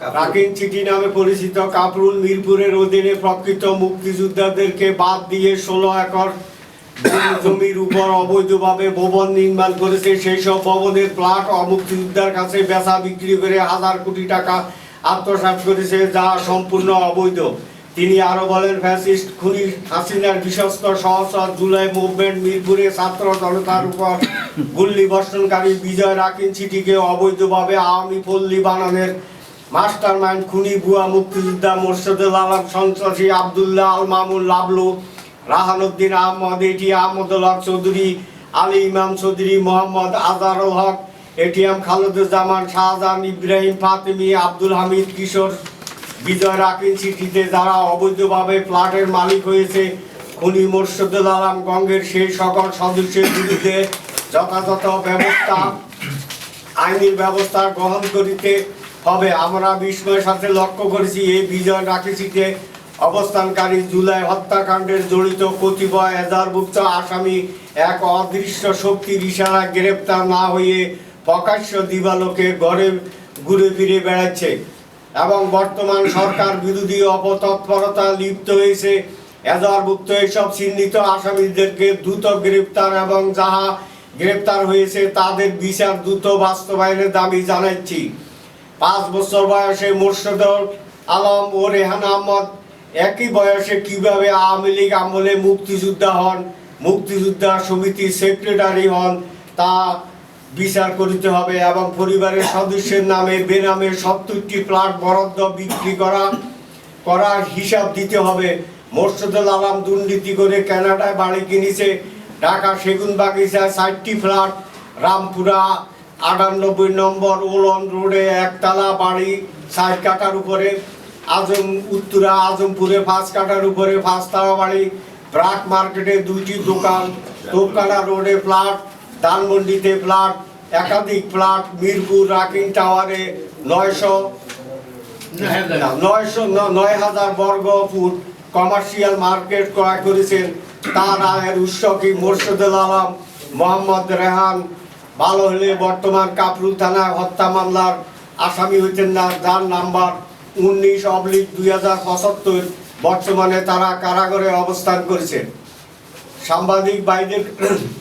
রাকিন চিঠি নামে পরিচিত কাপরুল মিরপুরের অধীনে প্রকৃত মুক্তিযোদ্ধাদেরকে বাদ দিয়ে ষোলো একর জমির উপর অবৈধভাবে ভবন নির্মাণ করেছে। সেই সব ভবনের প্লাট অমুক্তিযোদ্ধার কাছে বেচা বিক্রি করে হাজার কোটি টাকা আত্মসাৎ করেছে, যা সম্পূর্ণ অবৈধ। তিনি আরও বলেন, ফ্যাসিস্ট খুনি হাসিনার বিশ্বস্ত সহসর জুলাই মুভমেন্ট মিরপুরে ছাত্র জনতার উপর গুল্লি বর্ষণকারী বিজয় রাকিন চিঠিকে অবৈধভাবে আওয়ামী পল্লী বানানোর মাস্টার মাইন্ড খুনি বুয়া মুক্তিযোদ্ধা মোর্শেদুল আলম সন্ত্রাসী, আবদুল্লাহ, আল মামুন, লাবলু, রাহানুদ্দিন আহমদ এটি আহমদুল হক চৌধুরী, আলী ইমাম চৌধুরী, মোহাম্মদ আজারুল হক এটিএম খালেদুজ্জামান, শাহজাহান, ইব্রাহিম, ফাতেমি, আব্দুল হামিদ, কিশোর, বিজয় রাকিন সিটিতে যারা অবৈধভাবে প্লাটের মালিক হয়েছে, খুনি মোর্শেদুল আলম গঙ্গের সেই সকল সদস্যের বিরুদ্ধে যথাযথ ব্যবস্থা আইনি ব্যবস্থা গ্রহণ করিতে হবে আমরা বিস্ময়ের সাথে লক্ষ্য করেছি, এই বিজয় রাখিসিতে অবস্থানকারী জুলাই হত্যাকাণ্ডের জড়িত কতিপয় এজারভুক্ত আসামি এক অদৃশ্য শক্তির ইশারা গ্রেপ্তার না হয়ে প্রকাশ্য দিবালোকে ঘরে ঘুরে ফিরে বেড়াচ্ছে এবং বর্তমান সরকার বিরোধী অপতৎপরতা লিপ্ত হয়েছে। এজারভুক্ত এসব চিহ্নিত আসামিদেরকে দ্রুত গ্রেপ্তার এবং যাহা গ্রেপ্তার হয়েছে তাদের বিচার দ্রুত বাস্তবায়নের দাবি জানাচ্ছি। পাঁচ বছর বয়সে মোর্শেদুল আলম ও রেহান আহমদ একই বয়সে কীভাবে আওয়ামী লীগ আমলে মুক্তিযোদ্ধা হন, মুক্তিযোদ্ধা সমিতির সেক্রেটারি হন, তা বিচার করিতে হবে এবং পরিবারের সদস্যের নামে বেনামে সত্তরটি প্লাট বরাদ্দ বিক্রি করা, করার হিসাব দিতে হবে। মোর্শেদুল আলম দুর্নীতি করে কানাডায় বাড়ি কিনেছে ঢাকা সেগুন বাগিচায় ষাটটি ফ্ল্যাট রামপুরা আটানব্বই নম্বর ওলন রোডে একতলা বাড়ি, ষাট কাটার উপরে, আজম, উত্তরা, আজমপুরে পাঁচ কাটার উপরে পাঁচতলা বাড়ি, ব্রাক মার্কেটে দুইটি দোকান তোপকাটা রোডে ফ্ল্যাট, ধানমন্ডিতে ফ্ল্যাট, একাধিক ফ্ল্যাট, মিরপুর রাকিং টাওয়ারে নয়শো নয়শো নয় হাজার বর্গ ফুট কমার্শিয়াল মার্কেট ক্রয় করেছেন তার আয়ের উৎস কি মোর্শেদুল আলম, মোহাম্মদ রেহান ভালো হলে বর্তমান কাপরুল থানা হত্যা মামলার আসামি হইতেন না, যার নাম্বার উনিশ অবলিক দুই হাজার পঁচাত্তর। বর্তমানে তারা কারাগারে অবস্থান করেছেন। সাংবাদিক বাইদের